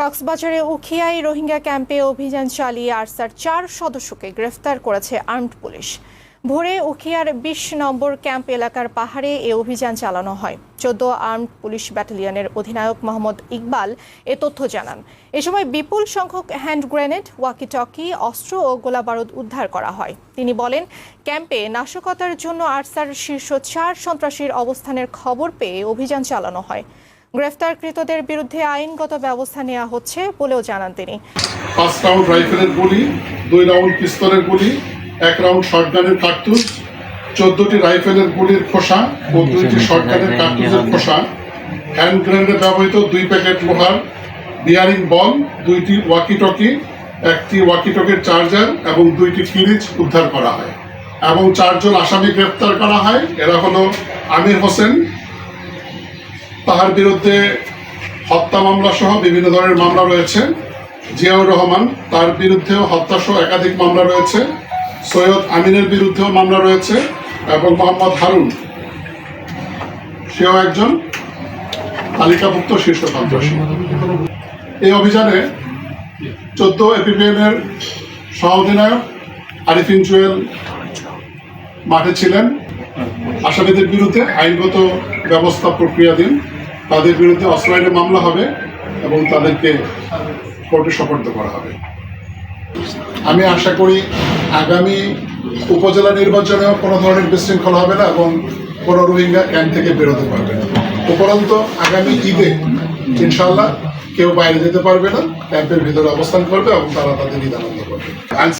কক্সবাজারে উখিয়ায় রোহিঙ্গা ক্যাম্পে অভিযান চালিয়ে আরসার চার সদস্যকে গ্রেফতার করেছে আর্মড পুলিশ। ভোরে উখিয়ার বিশ নম্বর ক্যাম্প এলাকার পাহাড়ে এ অভিযান চালানো হয়। চোদ্দ আর্মড পুলিশ ব্যাটালিয়নের অধিনায়ক মোহাম্মদ ইকবাল এ তথ্য জানান। এ সময় বিপুল সংখ্যক হ্যান্ড গ্রেনেড, ওয়াকিটকি, অস্ত্র ও গোলাবারুদ উদ্ধার করা হয়। তিনি বলেন, ক্যাম্পে নাশকতার জন্য আরসার শীর্ষ চার সন্ত্রাসীর অবস্থানের খবর পেয়ে অভিযান চালানো হয়। গ্রেফতারকৃতদের বিরুদ্ধে আইনগত ব্যবস্থা নেওয়া হচ্ছে বলেও জানান তিনি। পাঁচ রাউন্ড রাইফেলের গুলি দুই রাউন্ড পিস্তলের গুলি এক রাউন্ড শটগানের কার্তুজ চোদ্দটি রাইফেলের গুলির খোসা ও দুইটি শটগানের কার্তুজের খোসা। হ্যান্ড গ্রেনেডে ব্যবহৃত দুই প্যাকেট লোহার বিয়ারিং বল দুইটি ওয়াকিটকি একটি ওয়াকিটকির চার্জার এবং দুইটি ফিরিজ উদ্ধার করা হয়। এবং চারজন আসামি গ্রেপ্তার করা হয়। এরা হলো আমির হোসেন তাহার বিরুদ্ধে হত্যা মামলা সহ বিভিন্ন ধরনের মামলা রয়েছে। জিয়াউর রহমান তার বিরুদ্ধেও হত্যা সহ একাধিক মামলা রয়েছে। সৈয়দ আমিনের বিরুদ্ধেও মামলা রয়েছে এবং মোহাম্মদ হারুন। সেও একজন তালিকাভুক্ত শীর্ষ সন্ত্রাসী। এই অভিযানে চোদ্দ এপিপিএনের সহ অধিনায়ক আরিফিন জুয়েল মাঠে ছিলেন। আসামিদের বিরুদ্ধে আইনগত ব্যবস্থা প্রক্রিয়াধীন। তাদের বিরুদ্ধে অস্ত্র মামলা হবে এবং তাদেরকে কোর্টে সোপর্দ করা হবে। আমি আশা করি আগামী উপজেলা নির্বাচনেও কোনো ধরনের বিশৃঙ্খলা হবে না এবং কোনো রোহিঙ্গা ক্যাম্প থেকে বেরোতে পারবে না। উপরন্ত আগামী ঈদে ইনশাল্লাহ কেউ বাইরে যেতে পারবে না, ক্যাম্পের ভিতরে অবস্থান করবে এবং তারা তাদের ঈদ আনন্দ করবে।